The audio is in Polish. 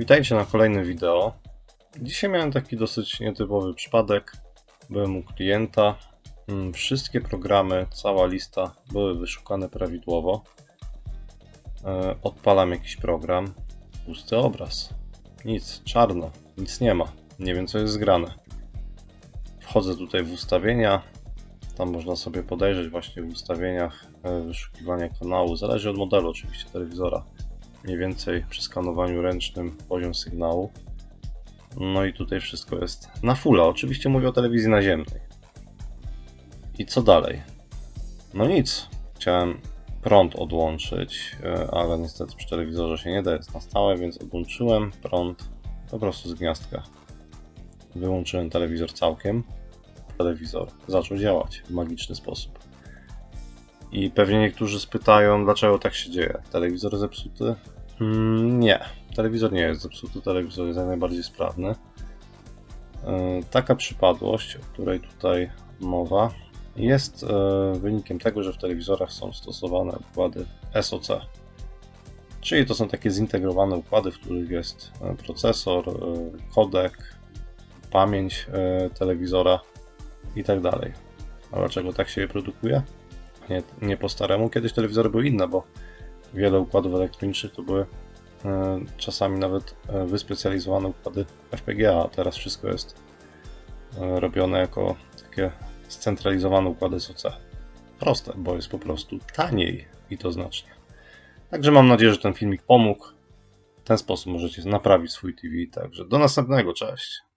Witajcie na kolejnym wideo. Dzisiaj miałem taki dosyć nietypowy przypadek. Byłem u klienta. Mm, Wszystkie programy, cała lista były wyszukane prawidłowo. E, Odpalam jakiś program. Pusty obraz. Nic, czarno, nic nie ma. Nie wiem co jest zgrane. Wchodzę tutaj w ustawienia. Tam można sobie podejrzeć właśnie w ustawieniach e, wyszukiwania kanału. Zależy od modelu oczywiście telewizora mniej więcej przy skanowaniu ręcznym poziom sygnału. No i tutaj wszystko jest na fulla. Oczywiście mówię o telewizji naziemnej. I co dalej? No nic. Chciałem prąd odłączyć, e, ale niestety przy telewizorze się nie da, jest na stałe, więc odłączyłem prąd po prostu z gniazdka. Wyłączyłem telewizor całkiem. Telewizor zaczął działać w magiczny sposób. I pewnie niektórzy spytają, dlaczego tak się dzieje. Telewizor zepsuty? Mm, nie, telewizor nie jest zepsuty, telewizor jest jak najbardziej sprawny. Yy, Taka przypadłość, o której tutaj mowa, jest e, wynikiem tego, że w telewizorach są stosowane układy SOC. Czyli to są takie zintegrowane układy, w których jest e, procesor, e, kodek, pamięć e, telewizora i tak dalej. A dlaczego tak się je produkuje? nie, nie po staremu. Kiedyś telewizory były inne, bo wiele układów elektronicznych to były e, czasami nawet e, wyspecjalizowane układy FPGA, a teraz wszystko jest e, robione jako takie scentralizowane układy SOC. Proste, bo jest po prostu taniej i to znacznie. Także mam nadzieję, że ten filmik pomógł. W ten sposób możecie naprawić swój TV. Także do następnego, cześć.